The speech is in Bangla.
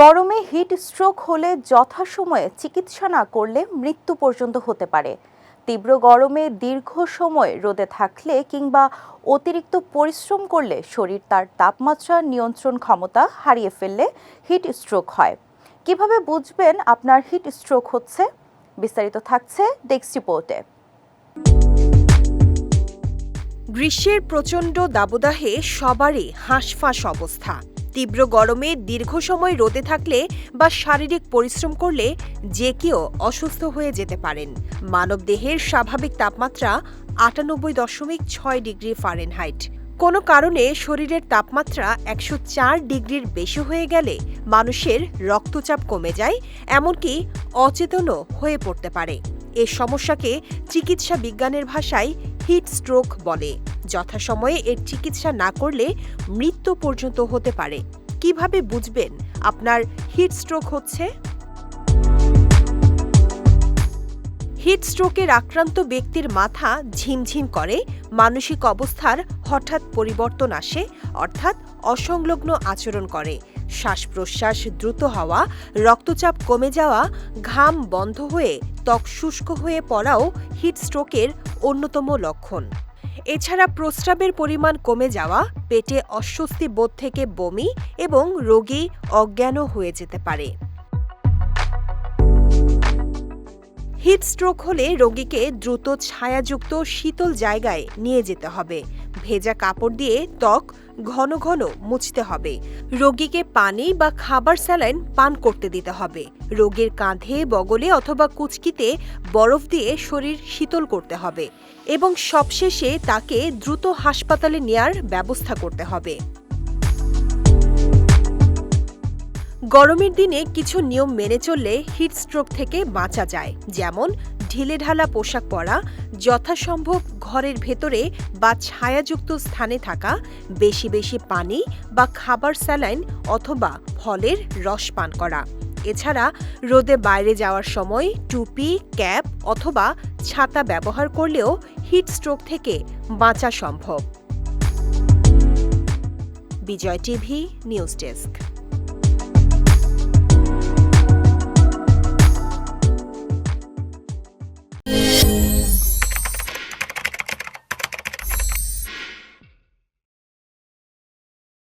গরমে হিট স্ট্রোক হলে যথাসময়ে চিকিৎসা না করলে মৃত্যু পর্যন্ত হতে পারে। তীব্র গরমে দীর্ঘ সময় রোদে থাকলে কিংবা অতিরিক্ত পরিশ্রম করলে শরীর তার তাপমাত্রা নিয়ন্ত্রণ ক্ষমতা হারিয়ে ফেললে হিট স্ট্রোক হয়। কীভাবে বুঝবেন আপনার হিট স্ট্রোক হচ্ছে? বিস্তারিত থাকছে ডেস্ক রিপোর্টে। গ্রীষ্মের প্রচণ্ড দাবদাহে সবারই হাঁসফাঁস অবস্থা। তীব্র গরমে দীর্ঘ সময় রোদে থাকলে বা শারীরিক পরিশ্রম করলে যে কেউ অসুস্থ হয়ে যেতে পারেন। মানবদেহের স্বাভাবিক তাপমাত্রা আটানব্বই দশমিক ছয় ডিগ্রি ফারেনহাইট। কোনো কারণে শরীরের তাপমাত্রা একশো চার ডিগ্রির বেশি হয়ে গেলে মানুষের রক্তচাপ কমে যায়, এমনকি অচেতনও হয়ে পড়তে পারে। এ সমস্যাকে চিকিৎসা বিজ্ঞানের ভাষায় হিট স্ট্রোক বলে। যথাসময়ে এর চিকিৎসা না করলে মৃত্যু পর্যন্ত হতে পারে। কীভাবে বুঝবেন আপনার হিট স্ট্রোক হচ্ছে? হিট স্ট্রোকের আক্রান্ত ব্যক্তির মাথা ঝিমঝিম করে, মানসিক অবস্থার হঠাৎ পরিবর্তন আসে, অর্থাৎ অসংলগ্ন আচরণ করে। শ্বাস প্রশ্বাস দ্রুত হওয়া, রক্তচাপ কমে যাওয়া, ঘাম বন্ধ হয়ে ত্বক শুষ্ক হয়ে পড়াও হিট স্ট্রোকের অন্যতম লক্ষণ। এছাড়া প্রস্রাবের পরিমাণ কমে যাওয়া, পেটে অস্বস্তি বোধ থেকে বমি এবং রোগী অজ্ঞানও হয়ে যেতে পারে। হিট স্ট্রোক হলে রোগীকে দ্রুত ছায়াযুক্ত শীতল জায়গায় নিয়ে যেতে হবে। ভেজা কাপড় দিয়ে ত্বক ঘন ঘন মুছতে হবে। রোগীকে পানি বা খাবার স্যালাইন পান করতে দিতে হবে। রোগীর কাঁধে বগলে অথবা কুচকিতে বরফ দিয়ে শরীর শীতল করতে হবে এবং সবশেষে তাকে দ্রুত হাসপাতালে নেয়ার ব্যবস্থা করতে হবে। গরমের দিনে কিছু নিয়ম মেনে চললে হিট স্ট্রোক থেকে বাঁচা যায়, যেমন ঢিলেঢালা পোশাক পরা, যথাসম্ভব ঘরের ভেতরে বা ছায়াযুক্ত স্থানে থাকা, বেশি বেশি পানি বা খাবার স্যালাইন অথবা ফলের রস পান করা। এছাড়া রোদে বাইরে যাওয়ার সময় টুপি, ক্যাপ অথবা ছাতা ব্যবহার করলেও হিট স্ট্রোক থেকে বাঁচা সম্ভব। Bijoy TV, news desk.